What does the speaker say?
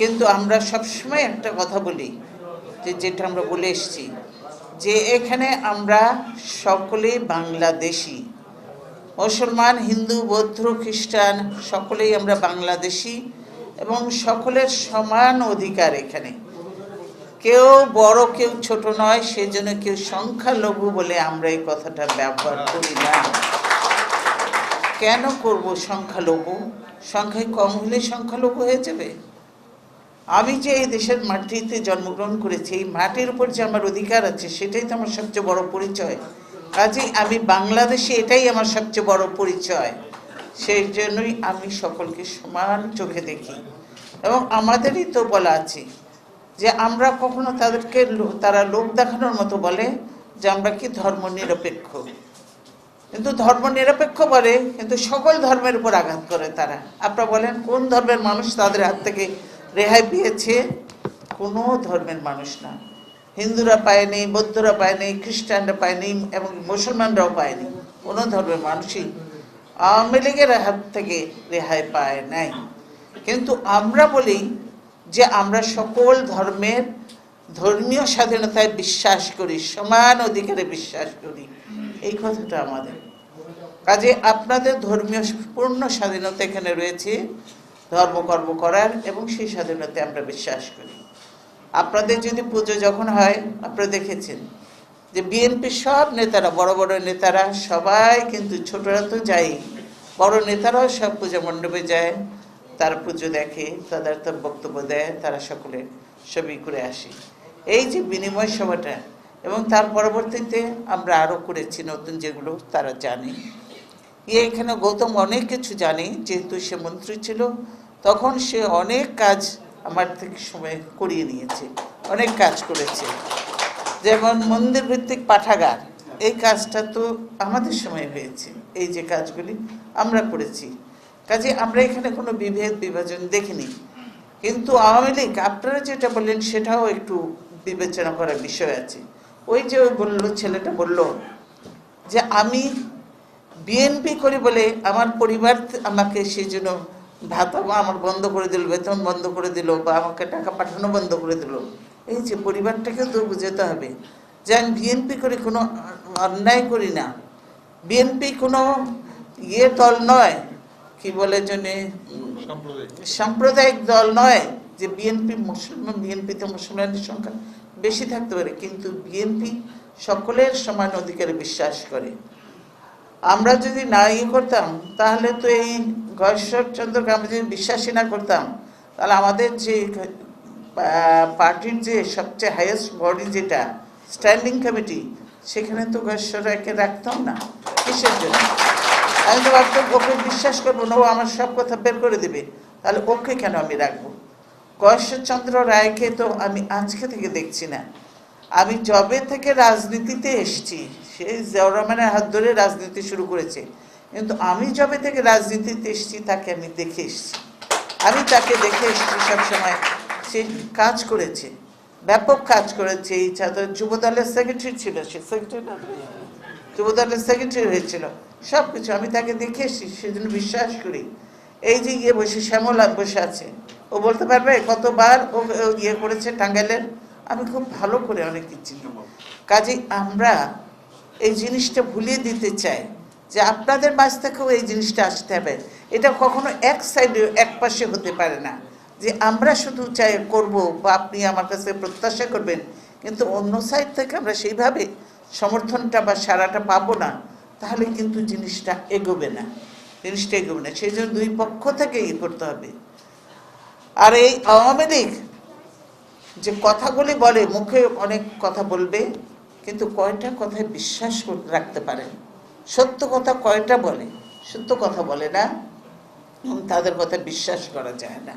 কিন্তু আমরা সবসময় একটা কথা বলি, যে যেটা আমরা বলে এসেছি, যে এখানে আমরা সকলেই বাংলাদেশি। মুসলমান, হিন্দু, বৌদ্ধ, খ্রিস্টান, সকলেই আমরা বাংলাদেশি এবং সকলের সমান অধিকার এখানে। কেউ বড়, কেউ ছোট নয়, সেজন্য কেউ সংখ্যালঘু বলে আমরা এই কথাটা ব্যবহার করি না। কেন করব সংখ্যালঘু? সংখ্যায় কম হলে সংখ্যালঘু হয়ে যাবে। আমি যে এই দেশের মাটিতে জন্মগ্রহণ করেছি, এই মাটির উপর যে আমার অধিকার আছে, সেটাই তো আমার সবচেয়ে বড় পরিচয়। কাজেই আমি বাংলাদেশে এটাই আমার সবচেয়ে বড় পরিচয়। সেই জন্যই আমি সকলকে সমান চোখে দেখি। এবং আমাদেরই তো বলা আছে যে আমরা কখনো তাদেরকে তারা লোক দেখানোর মতো বলে যে আমরা কি ধর্ম নিরপেক্ষ কিন্তু ধর্ম নিরপেক্ষ বলে, কিন্তু সকল ধর্মের উপর আঘাত করে তারা। আপনারা বলেন, কোন ধর্মের মানুষ তাদের হাত থেকে রেহাই পেয়েছে কোনো ধর্মের মানুষ না। হিন্দুরা পায়নি বৌদ্ধরা পায়নি খ্রিস্টানরা পায়নি এবং মুসলমানরাও পায়নি কোনো ধর্মের মানুষই আওয়ামী লীগের হাত থেকে রেহাই পায় নাই। কিন্তু আমরা বলি যে আমরা সকল ধর্মের ধর্মীয় স্বাধীনতায় বিশ্বাস করি, সমান অধিকারে বিশ্বাস করি। এই কথাটা আমাদের। কাজে আপনাদের ধর্মীয় পূর্ণ স্বাধীনতা এখানে রয়েছে। ধর্মকর্ম করার এবং সেই স্বাধীনতায় আমরা বিশ্বাস করি। আপনাদের যদি পুজো যখন হয়, আপনারা দেখেছেন যে বিএনপির সব নেতারা, বড় বড় নেতারা সবাই কিন্তু ছোটরা তো যাই বড় নেতারাও সব পূজা মণ্ডপে যায়, তারা পুজো দেখে, তাদের তার বক্তব্য দেয়, তারা সকলে ছবি করে আসে। এই যে বিনিময় সভাটা এবং তার পরবর্তীতে আমরা আরও করেছি নতুন যেগুলো, তারা জানে। এখানে গৌতম অনেক কিছু জানে, যেহেতু সে মন্ত্রী ছিল। তখন সে অনেক কাজ আমার থেকে সময় করিয়ে নিয়েছে, অনেক কাজ করেছে। যেমন মন্দির ভিত্তিক পাঠাগার, এই কাজটা তো আমাদের সময় হয়েছে, এই যে কাজগুলি আমরা করেছি। কাজে আমরা এখানে কোনো বিভেদ, বিভাজন দেখিনি। কিন্তু আওয়ামী লীগ, আপনারা যেটা বললেন সেটাও একটু বিবেচনা করার বিষয় আছে। ওই যে ওই বলল, ছেলেটা বলল যে, আমি বিএনপি করি বলে আমার পরিবার আমাকে সেই জন্য ভাতা আমার বন্ধ করে দিল বেতন বন্ধ করে দিল বা আমাকে টাকা পাঠানো বন্ধ করে দিল। এই যে পরিবারটাকে তো বুঝাতে হবে। যে আমি বিএনপি করে কোনো অন্যায় করি না। বিএনপি কোনো ইয়ে দল নয় কি বলে জন্যে? সাম্প্রদায়িক। দল নয় যে বিএনপি মুসলমান বিএনপিতে মুসলমানের সংখ্যা বেশি থাকতে পারে। কিন্তু বিএনপি সকলের সমান অধিকারে বিশ্বাস করে। আমরা যদি না ইয়ে করতাম, তাহলে তো এই গয়েশ্বরচন্দ্রকে আমরা যদি বিশ্বাসী না করতাম, তাহলে আমাদের যে পার্টির যে সবচেয়ে হাইয়েস্ট বডি যেটা স্ট্যান্ডিং কমিটি সেখানে তো গয়েশ্বরকে রাখতাম না, কিসের জন্য? আমি তো ভাবতাম, ওকে বিশ্বাস করব না, ও আমার সব কথা বের করে দেবে, তাহলে ওকে কেন আমি রাখব? গয়েশ্বরচন্দ্র রায়কে তো আমি আজকে থেকে দেখছি না। আমি জবে থেকে রাজনীতিতে এসছি সেই জিয়াউর হাত ধরে রাজনীতি শুরু করেছে। কিন্তু আমি যবে থেকে রাজনীতিতে এসছি, তাকে আমি দেখে এসছি। আমি তাকে দেখে এসছি সবসময়। সে কাজ করেছে, ব্যাপক কাজ করেছে। এই ছাত্র যুব দলের সেক্রেটারি ছিল সে। সেক্রেটারি না, যুব সেক্রেটারি হয়েছিল। সব কিছু আমি তাকে দেখে এসেছি, সেজন্য বিশ্বাস করি। এই যে ইয়ে বসে, শ্যামলা বসে আছে। ও বলতে পারবে, কতবার ও ইয়ে করেছে টাঙ্গাইলের? আমি খুব ভালো করে অনেক কিছু কাজে আমরা এই জিনিসটা ভুলিয়ে দিতে চাই যে আপনাদের মাঝ থেকেও এই জিনিসটা আসতে হবে। এটা কখনো এক সাইডে এক পাশে হতে পারে না যে আমরা শুধু চাই করব বা আপনি আমার কাছে প্রত্যাশা করবেন, কিন্তু অন্য সাইড থেকে আমরা সেইভাবে সমর্থনটা বা সারাটা পাবো না, তাহলে কিন্তু জিনিসটা এগোবে না। জিনিসটা এগোবে না। সেই জন্য দুই পক্ষ থেকে ইয়ে করতে হবে। আর এই আওয়ামী লীগ যে কথাগুলি বলে, মুখে অনেক কথা বলবে, কিন্তু কয়টা কথায় বিশ্বাস রাখতে পারে? সত্য কথা কয়টা বলে? সত্য কথা বলে না তাদের কথা বিশ্বাস করা যায় না।